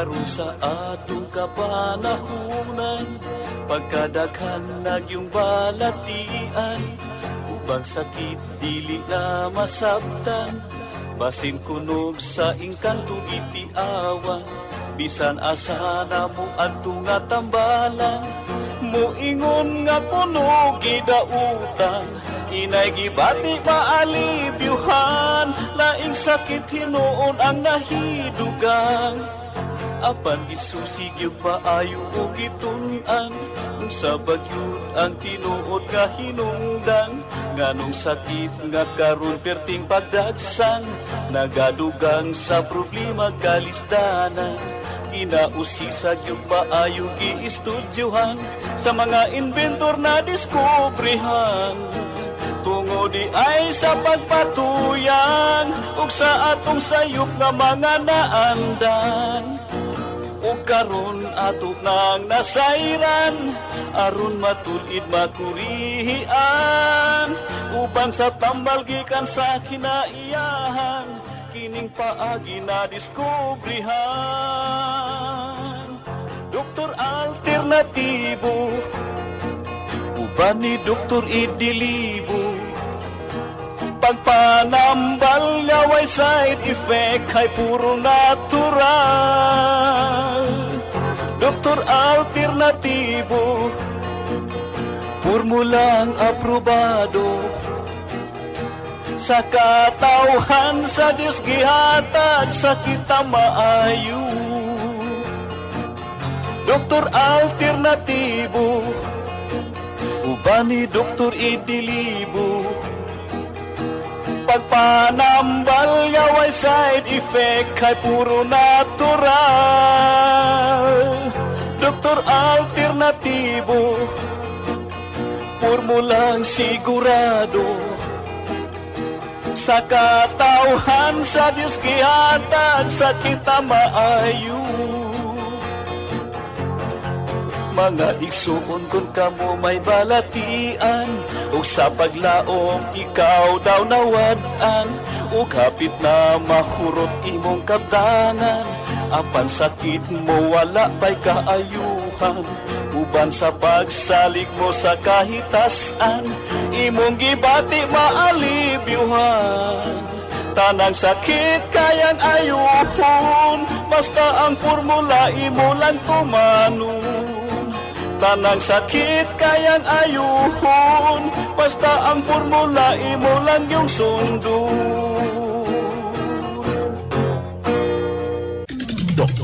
karon sa atong kapanahunan. Pagkadaghan nagyong balatian ubang sakit dili na masabtan. Basin kunog sa ingkantong itiawan bisan asa na mo adto nga tambalan. Muingon nga kuno gidautan Inay gibati maalibyuhan Laing sakit hinuon ang nahidugang Apan isusig yung paayo o gitunan sa bagyod ang tinuod nga hinungdan Nganong sakit nga karon perting pagdagsang Nagadugang sa problema kalisdanan. Ginausisag yung paayong giistudyohan Sa mga inventor na diskubrihan. Tungo di ay sa pagpatuyan Ug sa atong sayop nga mga naandan Ug karon ato nang nasayran Aron matulid makurihian Ubang sa tambal gikan sa kinaiyahan Kining paagi na diskubrihan. Doktor Alternatibo Uban ni Doktor Idilibo Pagpanambal niya way side effect Ay puro natural. Doktor Alternatibo Formulang aprobado. Sa katauhan sa Diyos gihatag sa kita maayo. Doktor Alternatibo Uban ni Doktor Idilibo Pagpanambal nga way side effect Kay puro natural. Doktor Alternatibo. Formulang sigurado. Sa katauhan sa Diyos gihatag sa kita maayo mga igsuon kung kamo may balatian. Ug sa paglaom ikaw daw nawadan. Ug hapit na mahurot imong kabdangan apan sakit mo wala pa'y kaayuhan. Uban sa pagsalig mo sa kahitasan imong gibati maalibyuhan Tanang sakit kayang ayuhon Basta ang formula imo lang tumanon Tanang sakit kayang ayuhon. Basta ang formula imo lang yung sundon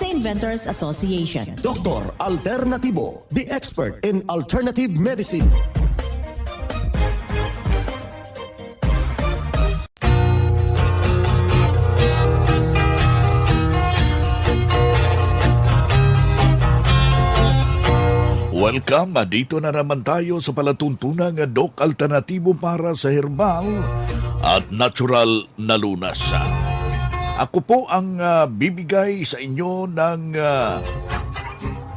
the Inventors Association. Dr. Alternativo, the expert in alternative medicine. Welcome! Dito na naman tayo sa palatuntunang Doc Alternatibo para sa herbal at natural na lunas. Ako po ang ah, bibigay sa inyo ng ah,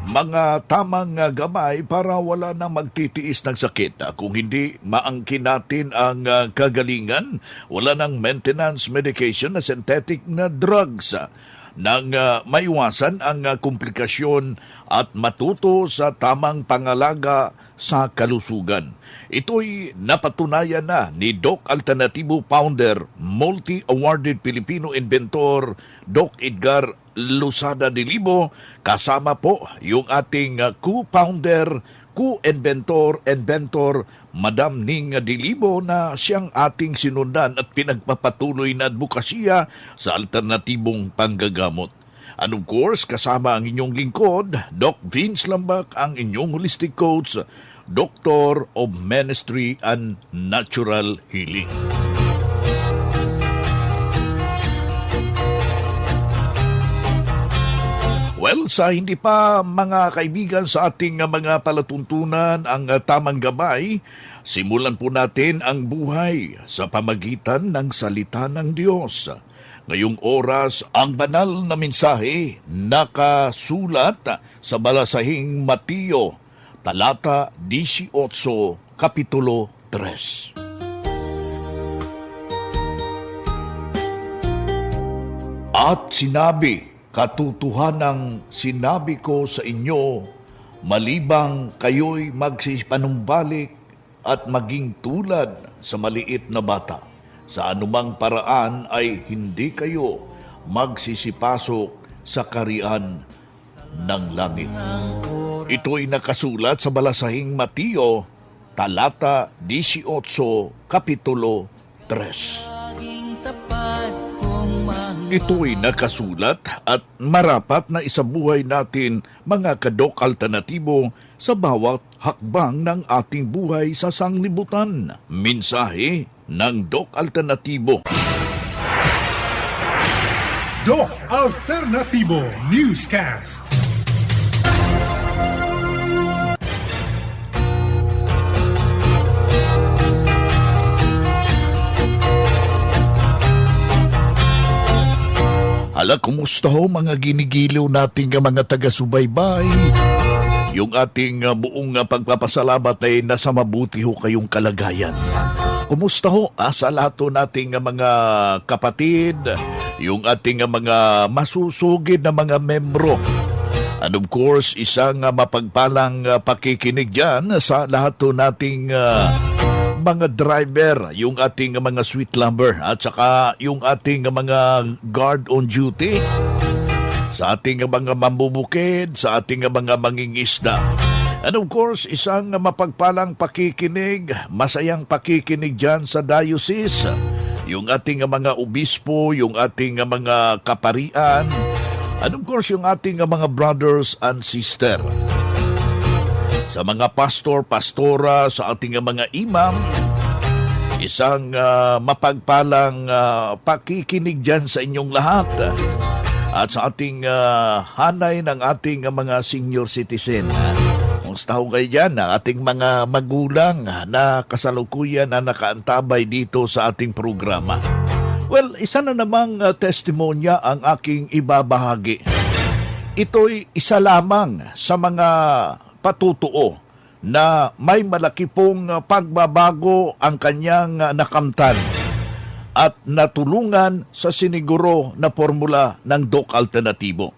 mga tamang ah, gamay para wala na magtitiis ng sakit. Ah, Kung hindi maangkin natin ang ah, kagalingan, wala ng maintenance medication na synthetic na drugs ah, nang ah, maiwasan ang ah, komplikasyon at matuto sa tamang pangalaga sa kalusugan. Ito'y napatunayan na ni Doc Alternativo founder, multi-awarded Filipino inventor Doc Edgar Lusada de Libo kasama po yung ating uh, co-founder, co-inventor, inventor Madam Ning Dilibo na siyang ating sinundan at pinagpapatuloy na advokasya sa alternatibong panggagamot. And of course, kasama ang inyong lingkod, Doc Vince Lambak, ang inyong holistic coach, Doctor of Ministry and Natural Healing. Well, sa hindi pa mga kaibigan sa ating uh, mga palatuntunan ang uh, tamang gabay, simulan po natin ang buhay sa pamagitan ng salita ng Diyos. Ngayong oras, ang banal na mensahe nakasulat sa balasahing Mateo, talata 18, kapitulo 3. At sinabi, katutuhanang sinabi ko sa inyo, malibang kayo'y magsisipanumbalik at maging tulad sa maliit na bata. Sa anumang paraan ay hindi kayo magsisipasok sa karian ng langit. Ito'y nakasulat sa balasahing Mateo, talata 18, kapitulo 3. Ito'y nakasulat at marapat na isabuhay natin mga kadok alternatibo sa bawat hakbang ng ating buhay sa sanglibutan. Mensahe ng Dok Alternatibo. Doc Alternativo Newscast. Hala, kumusta ho mga ginigiliw nating mga taga-subaybay? Yung ating uh, buong uh, pagpapasalamat ay nasa mabuti ho kayong kalagayan. Kumusta ho ah, sa lahat ho nating uh, mga kapatid, yung ating uh, mga masusugid na mga membro. And of course, isang uh, mapagpalang uh, pakikinig dyan sa lahat ho nating uh, mga driver, yung ating mga sweet lumber at saka yung ating mga guard on duty sa ating mga mambubukid, sa ating mga mangingisda. And of course, isang mapagpalang pakikinig, masayang pakikinig dyan sa diocese. Yung ating mga obispo, yung ating mga kaparian, and of course, yung ating mga brothers and sister sa mga pastor, pastora, sa ating mga imam, isang ah, mapagpalang ah, pakikinig dyan sa inyong lahat at sa ating ah, hanay ng ating ah, mga senior citizen. Kumusta ho kayo dyan? Ating mga magulang na kasalukuyan na nakaantabay dito sa ating programa. Well, isa na namang ah, testimonya ang aking ibabahagi. Ito'y isa lamang sa mga patutuo na may malaki pong uh, pagbabago ang kanyang uh, nakamtan at natulungan sa siniguro na formula ng DOC Alternatibo.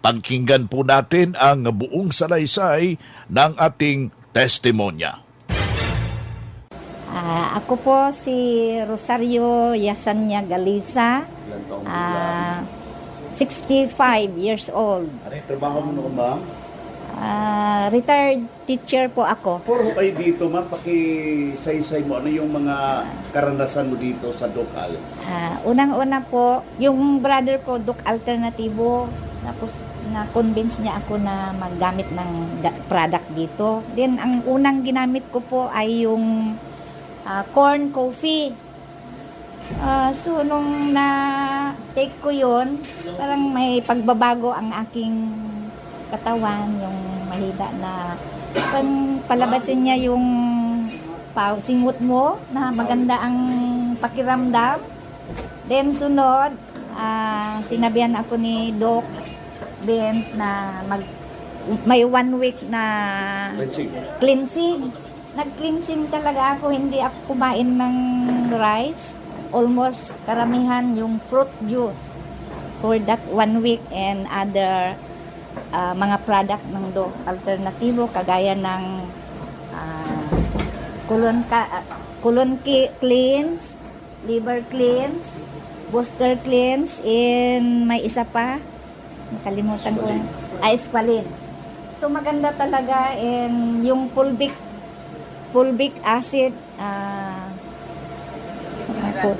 Pagkinggan po natin ang buong salaysay ng ating testimonya. Ah, ako po si Rosario Yasanya Galisa. Ah, 65 years old. Ano yung trabaho mo noon, ma'am? Ah, retired teacher po ako. Puro kayo dito, ma'am, pakisaysay mo. Ano yung mga karanasan mo dito sa Dokal? Ah, unang-una po, yung brother ko, Duk Alternativo, tapos na-convince niya ako na maggamit ng product dito. Then, ang unang ginamit ko po ay yung ah, corn coffee. Ah, so, nung na-take ko yun, parang may pagbabago ang aking katawan, yung mahina na pang palabasin niya yung pa, singot mo na maganda ang pakiramdam. Then sunod, ah, sinabihan ako ni Doc Benz na mag may one week na Cleansing. cleansing. Nag-cleansing talaga ako, hindi ako kumain ng rice. Almost karamihan yung fruit juice for that one week and other ah, mga product ng do alternatibo kagaya ng ah, kulon ka kulon ki, cleanse, liver cleanse, booster cleanse, and may isa pa nakalimutan ko. Ay squalene. So maganda talaga and yung fulvic fulvic acid ah ako,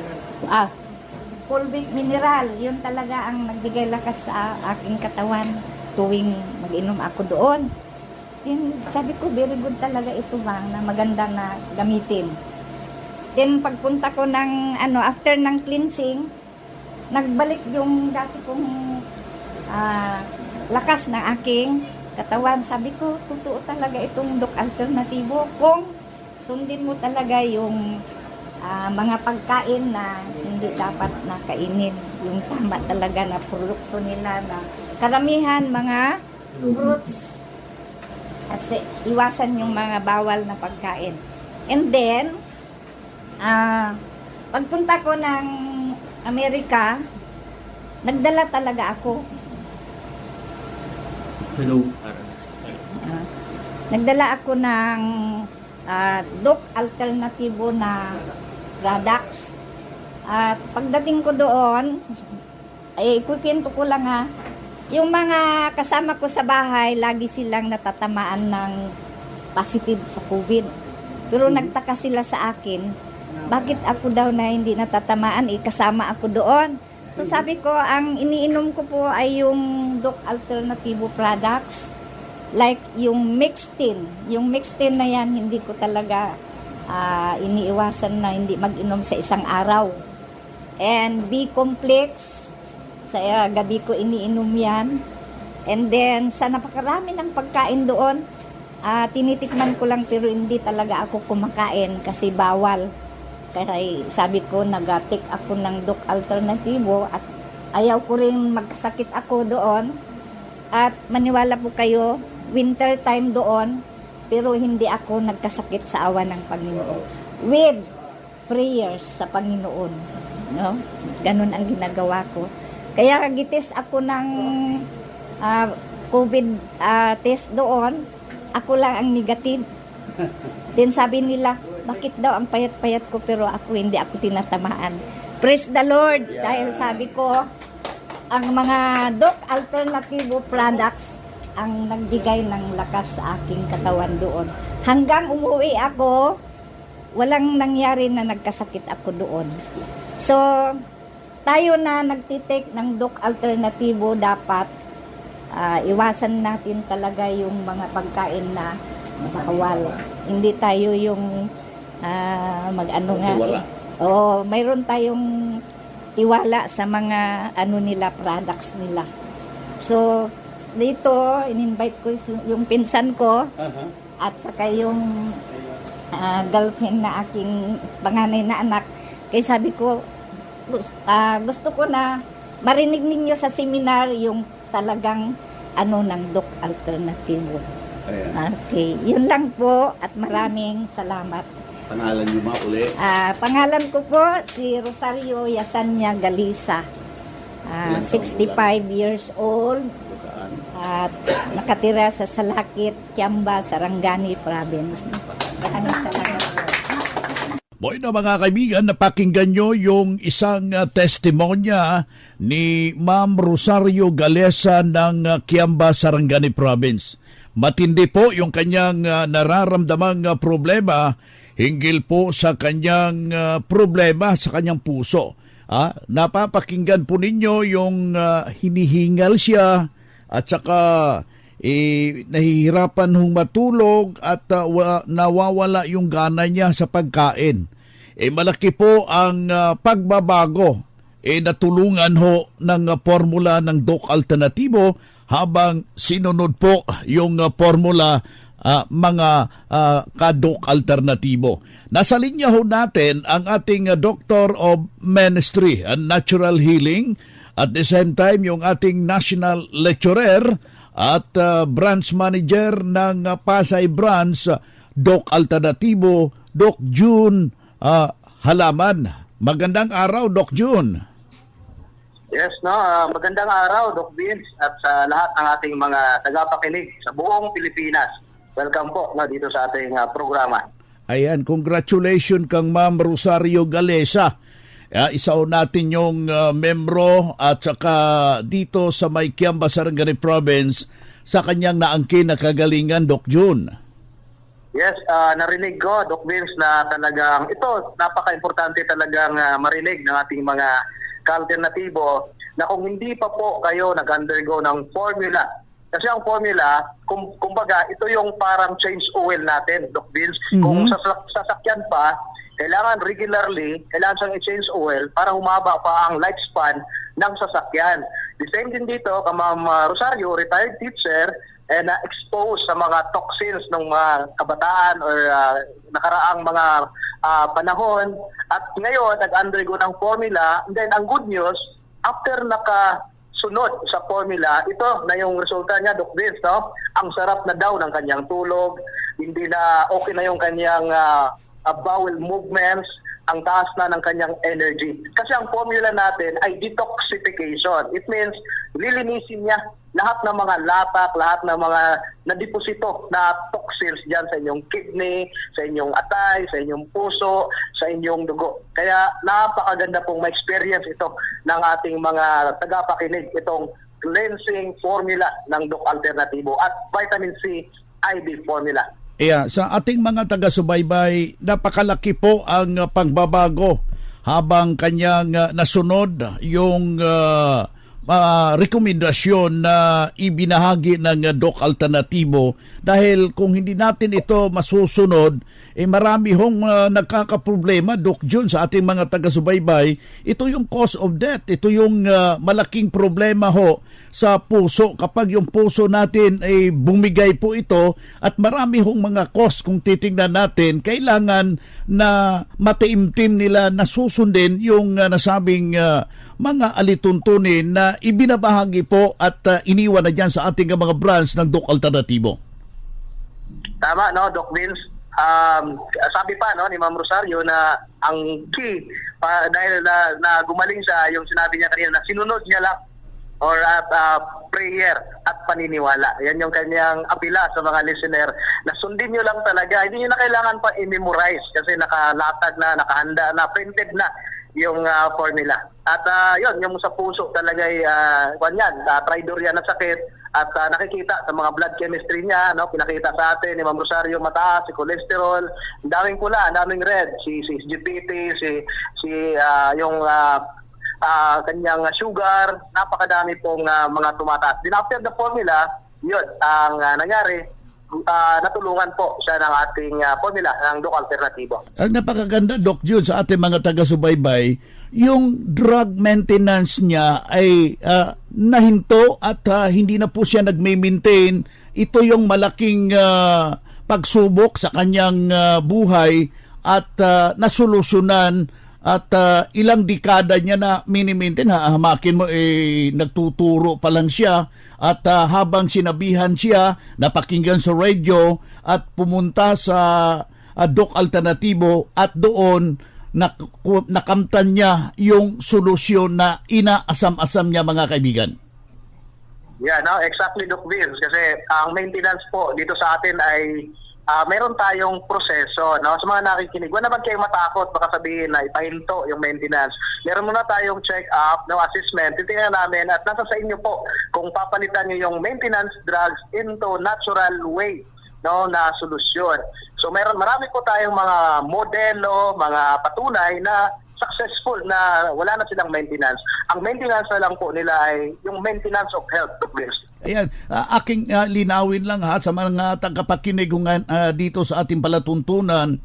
ah fulvic mineral, yun talaga ang nagbigay lakas sa aking katawan tuwing mag-inom ako doon. Yun, sabi ko, very good talaga ito bang na maganda na gamitin. Then pagpunta ko ng ano after ng cleansing, nagbalik yung dati kong ah, lakas ng aking katawan. Sabi ko, totoo talaga itong dok alternatibo kung sundin mo talaga yung ah, mga pagkain na hindi dapat na kainin. Yung tama talaga na produkto nila na karamihan mga fruits kasi iwasan yung mga bawal na pagkain. And then, ah pagpunta ko ng Amerika, nagdala talaga ako. Hello. Ah, nagdala ako ng ah, Doc alternatibo na products. At pagdating ko doon, ay kukwento ko lang ha, yung mga kasama ko sa bahay, lagi silang natatamaan ng positive sa COVID. Pero nagtaka sila sa akin, bakit ako daw na hindi natatamaan, eh, kasama ako doon. So sabi ko, ang iniinom ko po ay yung Doc Alternativo products. Like yung Mixtin. Yung Mixtin na yan, hindi ko talaga ah, iniiwasan na hindi mag-inom sa isang araw. And B-complex, sa uh, gabi ko iniinom yan. And then, sa napakarami ng pagkain doon, ah, tinitikman ko lang pero hindi talaga ako kumakain kasi bawal. Kaya sabi ko, nag-take ako ng Doc Alternativo at ayaw ko rin magkasakit ako doon. At maniwala po kayo, winter time doon, pero hindi ako nagkasakit sa awa ng Panginoon. With prayers sa Panginoon. No? Ganun ang ginagawa ko. Kaya gitis ako ng ah, COVID ah, test doon. Ako lang ang negative. Then sabi nila, bakit daw ang payat-payat ko pero ako hindi ako tinatamaan. Praise the Lord! Dahil sabi ko, ang mga Doc Alternativo products ang nagbigay ng lakas sa aking katawan doon. Hanggang umuwi ako, walang nangyari na nagkasakit ako doon. So, tayo na nagtitake ng Doc Alternativo dapat ah, iwasan natin talaga yung mga pagkain na bawal. Hindi tayo yung ah, mag-ano nga. Tiwala. Oo, mayroon tayong tiwala sa mga ano nila, products nila. So, dito, in-invite ko yung- pinsan ko Aha. at saka yung ah, girlfriend na aking panganay na anak. Kaya sabi ko, ah, gusto ko na marinig ninyo sa seminar yung talagang ano ng Doc Alternativo. Ayan. Okay, yun lang po at maraming salamat. Pangalan niyo ma uli. Ah, pangalan ko po si Rosario Yasanya Galisa. Ah, Ilang taon 65 years old Saan? at nakatira sa Salakit, Kiamba, Sarangani Province. Maraming salamat. Boy na mga kaibigan, napakinggan nyo yung isang uh, testimonya ni Ma'am Rosario Galesa ng uh, Kiamba, Sarangani Province. Matindi po yung kanyang uh, nararamdamang uh, problema hinggil po sa kanyang uh, problema sa kanyang puso. Ah, napapakinggan po ninyo yung uh, hinihingal siya at saka eh, nahihirapan hong matulog at uh, wa- nawawala yung gana niya sa pagkain. Eh, malaki po ang uh, pagbabago eh, natulungan ho ng uh, formula ng Doc Alternativo habang sinunod po yung uh, formula ah, mga ah, kadok alternatibo. Nasa linya ho natin ang ating ah, Doctor of Ministry and Natural Healing at the same time yung ating National Lecturer at ah, Branch Manager ng ah, Pasay Branch, Doc Alternatibo, Doc June ah, Halaman. Magandang araw, Doc June. Yes, no. ah, magandang araw, Doc Vince, at sa lahat ng ating mga tagapakinig sa buong Pilipinas. Welcome po no, dito sa ating ah, programa. Ayan, congratulations kang Ma'am Rosario Galesa. Ah, isa ho natin yung ah, membro at saka dito sa may Kiamba, Sarangani Province sa kanyang naangkin na kagalingan, Doc June. Yes, ah, narinig ko, Doc Vince, na talagang ito, napaka-importante talagang ah, marinig ng ating mga ka-alternatibo na kung hindi pa po kayo nag-undergo ng formula, kasi ang formula, kum, kumbaga, ito yung parang change oil natin, Doc Vince. Kung sasak- sasakyan pa, kailangan regularly, kailangan siyang i-change oil para humaba pa ang lifespan ng sasakyan. The same din dito, ka Ma'am uh, Rosario, retired teacher, eh, na-expose sa mga toxins ng mga kabataan or uh, nakaraang mga uh, panahon. At ngayon, nag-undergo ng formula. And then, ang good news, after naka sunod sa formula, ito na yung resulta niya, Doc Vince, no? Ang sarap na daw ng kanyang tulog, hindi na okay na yung kanyang ah, ah, bowel movements, ang taas na ng kanyang energy. Kasi ang formula natin ay detoxification. It means lilinisin niya lahat ng mga latak, lahat ng mga nadeposito na toxins dyan sa inyong kidney, sa inyong atay, sa inyong puso, sa inyong dugo. Kaya napakaganda pong ma-experience ito ng ating mga tagapakinig itong cleansing formula ng Doc Alternativo at vitamin C IV formula. Yeah, sa ating mga taga-subaybay, napakalaki po ang uh, pagbabago habang kanyang uh, nasunod yung uh, uh, rekomendasyon na ibinahagi ng Doc Alternatibo dahil kung hindi natin ito masusunod, eh marami hong uh, nagkakaproblema, Doc Jun, sa ating mga taga-subaybay. Ito yung cause of death. Ito yung uh, malaking problema ho sa puso kapag yung puso natin ay bumigay po ito at marami hong mga cause kung titingnan natin kailangan na mataimtim nila na susundin yung uh, nasabing uh, mga alituntunin na ibinabahagi po at uh, iniwan na dyan sa ating mga branch ng Doc Alternatibo. Tama, no, Doc Vince? Um, sabi pa no ni Ma'am Rosario na ang key pa, dahil na, na gumaling siya yung sinabi niya kanina na sinunod niya lang or at uh, prayer at paniniwala. Yan yung kanyang apila sa mga listener na sundin nyo lang talaga. Hindi nyo na kailangan pa i-memorize kasi nakalatag na, nakahanda na, printed na yung uh, formula. At uh, yun, yung sa puso talaga ay uh, yan, uh, traidor yan na sakit at uh, nakikita sa mga blood chemistry niya, no, pinakita sa atin ni Ma'am Rosario mataas, si cholesterol, daming pula, daming red, si si GPT, si si ah, yung ah, ah, kanyang sugar, napakadami pong ah, mga tumataas. Then after the formula, yun, ang ah, nangyari, ah, natulungan po siya ng ating ah, formula ng Doc Alternativo. Ang napakaganda, Doc Jude, sa ating mga taga-subaybay, yung drug maintenance niya ay ah, nahinto at ah, hindi na po siya nagme-maintain. Ito yung malaking ah, pagsubok sa kanyang ah, buhay at ah, nasolusyonan at ah, ilang dekada niya na mini-maintain. Ha, hamakin mo, eh, nagtuturo pa lang siya. At ah, habang sinabihan siya, napakinggan sa radio at pumunta sa ah, Doc Alternatibo at doon nak- nakamtan niya yung solusyon na inaasam-asam niya mga kaibigan. Yeah, no, exactly Doc Vince kasi ang maintenance po dito sa atin ay ah, meron tayong proseso, no? Sa mga nakikinig, wala naman kayong matakot baka sabihin na ipahinto yung maintenance. Meron muna tayong check-up, no, assessment. Titingnan namin at nasa sa inyo po kung papalitan niyo yung maintenance drugs into natural way no na solusyon. So meron marami po tayong mga modelo, mga patunay na successful na wala na silang maintenance. Ang maintenance na lang po nila ay yung maintenance of health. Vince. Ayan, ah, aking ah, linawin lang ha sa mga tagapakinig ah, dito sa ating palatuntunan.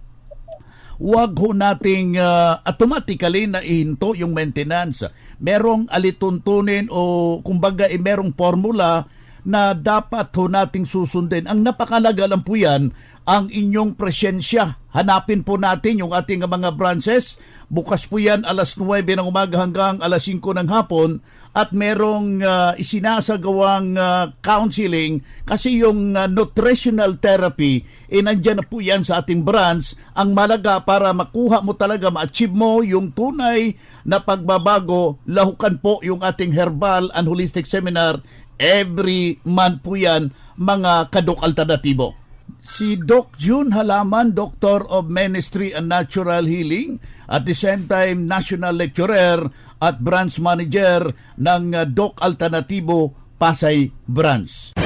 Huwag ho nating ah, automatically na ihinto yung maintenance. Merong alituntunin o kumbaga eh, merong formula na dapat ho nating susundin. Ang napakalaga lang po yan, ang inyong presensya. Hanapin po natin yung ating mga branches. Bukas po yan alas 9 ng umaga hanggang alas 5 ng hapon at merong ah, isinasagawang ah, counseling kasi yung ah, nutritional therapy eh nandyan na po yan sa ating branch. Ang malaga para makuha mo talaga ma-achieve mo yung tunay na pagbabago lahukan po yung ating herbal and holistic seminar every month po yan mga kadok alternatibo. Si Doc June Halaman, Doctor of Ministry and Natural Healing, at the same time National Lecturer at Branch Manager ng uh, Doc Alternativo Pasay Branch.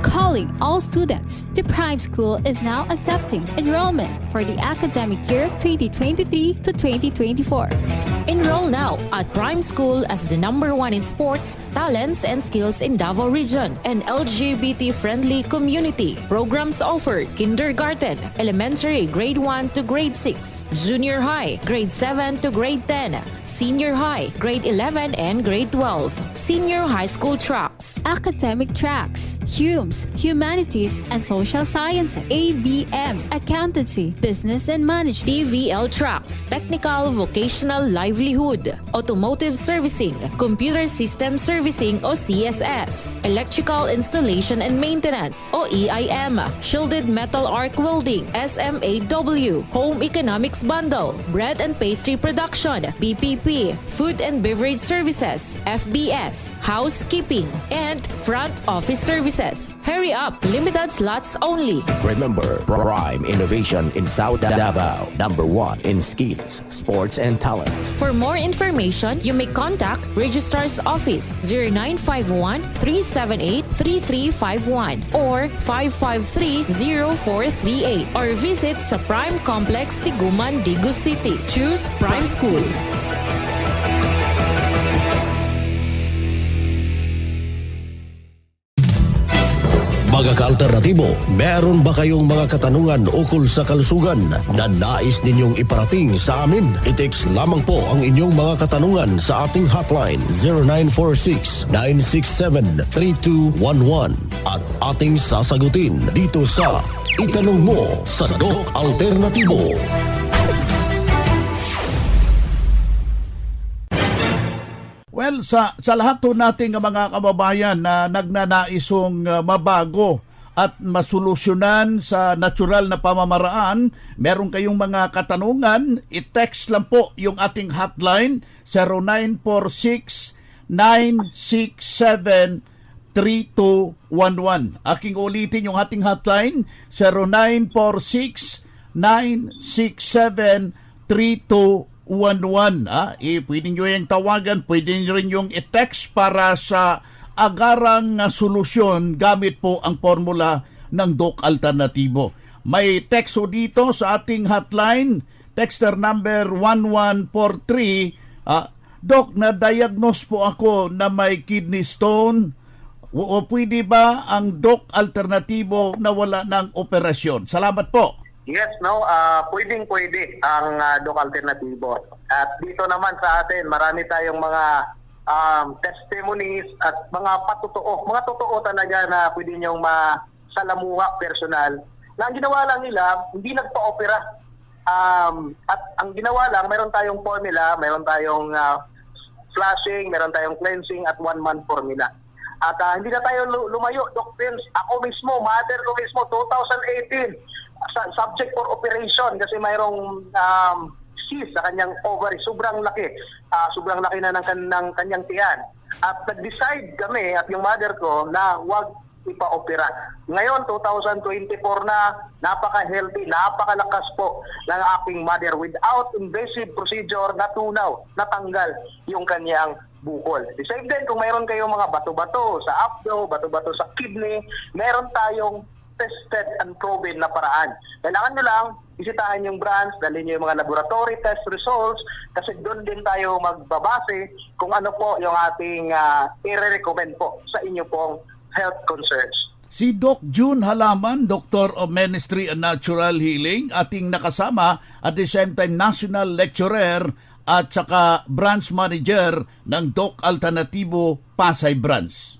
Calling all students, the Prime School is now accepting enrollment for the academic year 2023 to 2024. Enroll now at Prime School as the number one in sports, talents, and skills in Davao Region and LGBT-friendly community. Programs offered kindergarten, elementary grade 1 to grade 6, junior high grade 7 to grade 10, senior high grade 11 and grade 12, senior high school tracks. Academic tracks, HUMS, Humanities and Social Sciences, ABM, Accountancy, Business and Management, TVL tracks, technical vocational livelihood, automotive servicing, computer system servicing o CSS, electrical installation and maintenance o EIM, shielded metal arc welding, SMAW, home economics bundle, bread and pastry production, BPP, food and beverage services, FBS, housekeeping, and front office services. Hurry up, limited slots only. Remember, Prime Innovation in South Davao. Number one in skills, sports, and talent. For more information, you may contact Registrar's Office 0951 378 3351 or 553 0438 or visit sa Prime Complex Tiguman, Digu City. Choose Prime School. Mga ka-alternatibo, meron ba kayong mga katanungan ukol sa kalusugan na nais ninyong iparating sa amin? I-text lamang po ang inyong mga katanungan sa ating hotline 0946-967-3211 at ating sasagutin dito sa Itanong Mo sa Doc Alternatibo. Well, sa, sa lahat po nating mga kababayan na nagnanaisong uh, mabago at masolusyonan sa natural na pamamaraan, meron kayong mga katanungan, i-text lang po yung ating hotline 0946 967 3211. Aking ulitin yung ating hotline 0946 967 3211. Ah, eh, pwede nyo yung tawagan, pwede nyo rin yung i-text para sa agarang ah, solusyon gamit po ang formula ng Doc Alternatibo. May text dito sa ating hotline, texter number 1143. Ah, Doc, na-diagnose po ako na may kidney stone. O, o pwede ba ang Doc Alternatibo na wala ng operasyon? Salamat po. Yes, no, ah pwedeng pwede ang uh, Doc Alternatibo. At dito naman sa atin, marami tayong mga um, testimonies at mga patotoo, mga totoo talaga na pwede niyong masalamuha personal. Na ang ginawa lang nila, hindi nagpa-opera. Um, at ang ginawa lang, meron tayong formula, meron tayong ah, flushing, meron tayong cleansing at one month formula. At ah, hindi na tayo lu- lumayo, Doc Pins. Ako mismo, mother ko mismo, 2018, sa- subject for operation kasi mayroong um, cyst sa kanyang ovary. Sobrang laki. Ah, sobrang laki na ng, kan- ng kanyang tiyan. At nag-decide kami at yung mother ko na wag ipa-opera. Ngayon, 2024 na, napaka-healthy, napakalakas po ng aking mother without invasive procedure, natunaw, natanggal yung kanyang bukol. The same din, kung mayroon kayong mga bato-bato sa abdo, bato-bato sa kidney, meron tayong tested and proven na paraan. Kailangan nyo lang bisitahin yung branch, dalhin nyo yung mga laboratory test results kasi doon din tayo magbabase kung ano po yung ating uh, i-recommend po sa inyo pong health concerns. Si Doc June Halaman, Doctor of Ministry and Natural Healing, ating nakasama at the same time National Lecturer at saka Branch Manager ng Doc Alternativo Pasay Branch.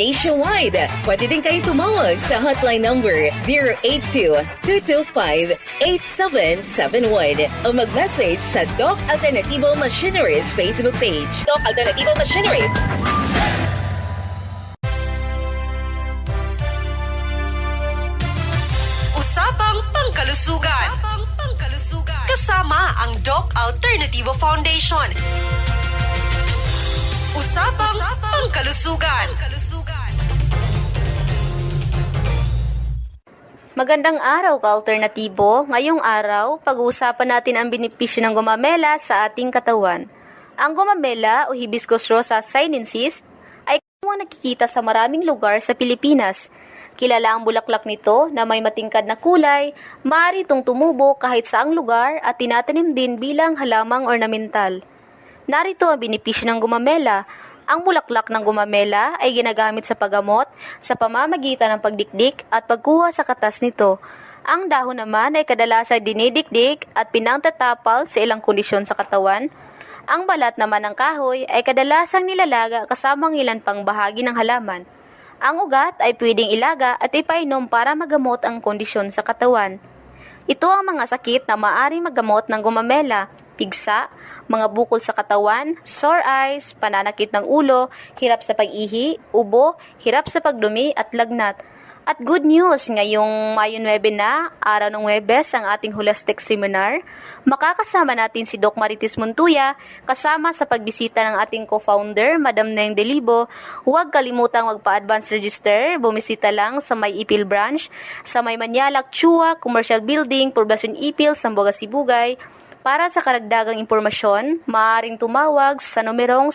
nationwide. Pwede din kayong tumawag sa hotline number 082-225-8771 o mag-message sa Doc Alternativo Machineries Facebook page. Doc Alternativo Machineries. Usapang Pangkalusugan. Kasama ang Doc Alternativo Foundation. Usapang, Pangkalusugan. Magandang araw ka alternatibo. Ngayong araw, pag-uusapan natin ang benepisyo ng gumamela sa ating katawan. Ang gumamela o Hibiscus rosa sinensis ay kung nakikita sa maraming lugar sa Pilipinas. Kilala ang bulaklak nito na may matingkad na kulay, maaari tumubo kahit saang lugar at tinatanim din bilang halamang ornamental. Narito ang benepisyo ng gumamela. Ang bulaklak ng gumamela ay ginagamit sa paggamot sa pamamagitan ng pagdikdik at pagkuha sa katas nito. Ang dahon naman ay kadalasang dinidikdik at pinangtatapal sa ilang kondisyon sa katawan. Ang balat naman ng kahoy ay kadalasang nilalaga kasamang ilan pang bahagi ng halaman. Ang ugat ay pwedeng ilaga at ipainom para magamot ang kondisyon sa katawan. Ito ang mga sakit na maaring magamot ng gumamela, pigsa, mga bukol sa katawan, sore eyes, pananakit ng ulo, hirap sa pag-ihi, ubo, hirap sa pagdumi at lagnat. At good news, ngayong Mayo 9 na, araw ng Webes, ang ating Holistic Seminar, makakasama natin si Doc Maritis Montuya, kasama sa pagbisita ng ating co-founder, Madam Neng Delibo. Huwag kalimutang magpa-advance register, bumisita lang sa may Ipil branch, sa may Manyalak, Chua, Commercial Building, Poblacion Ipil, Sambuga, Sibugay, para sa karagdagang impormasyon, maaaring tumawag sa numerong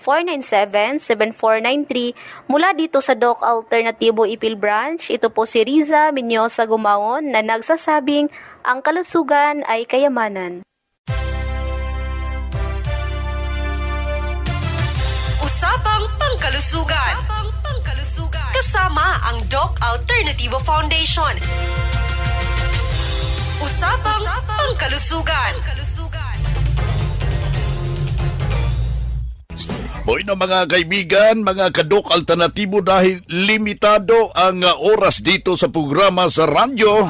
0915-497-7493 mula dito sa Doc Alternativo Ipil Branch. Ito po si Riza Minyosa Gumaon na nagsasabing ang kalusugan ay kayamanan. Usapang Pangkalusugan. Kasama ang Doc Alternativo Foundation. Usapang, Pangkalusugan. Boy na mga kaibigan, mga kadok alternatibo dahil limitado ang uh, oras dito sa programa sa radyo.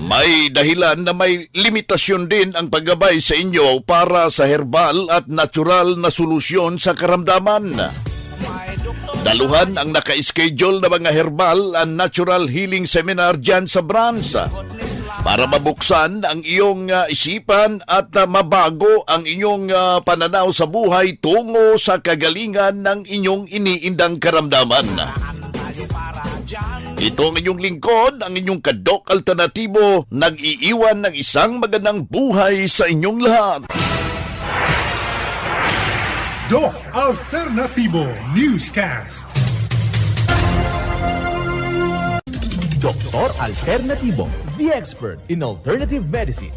May dahilan na may limitasyon din ang paggabay sa inyo para sa herbal at natural na solusyon sa karamdaman. Daluhan ang naka-schedule na mga herbal and natural healing seminar dyan sa branch para mabuksan ang iyong uh, isipan at uh, mabago ang inyong uh, pananaw sa buhay tungo sa kagalingan ng inyong iniindang karamdaman. Ito ang inyong lingkod, ang inyong kadok alternatibo, nag-iiwan ng isang magandang buhay sa inyong lahat. Doc Alternativo Newscast. Doktor Alternativo, the expert in alternative medicine.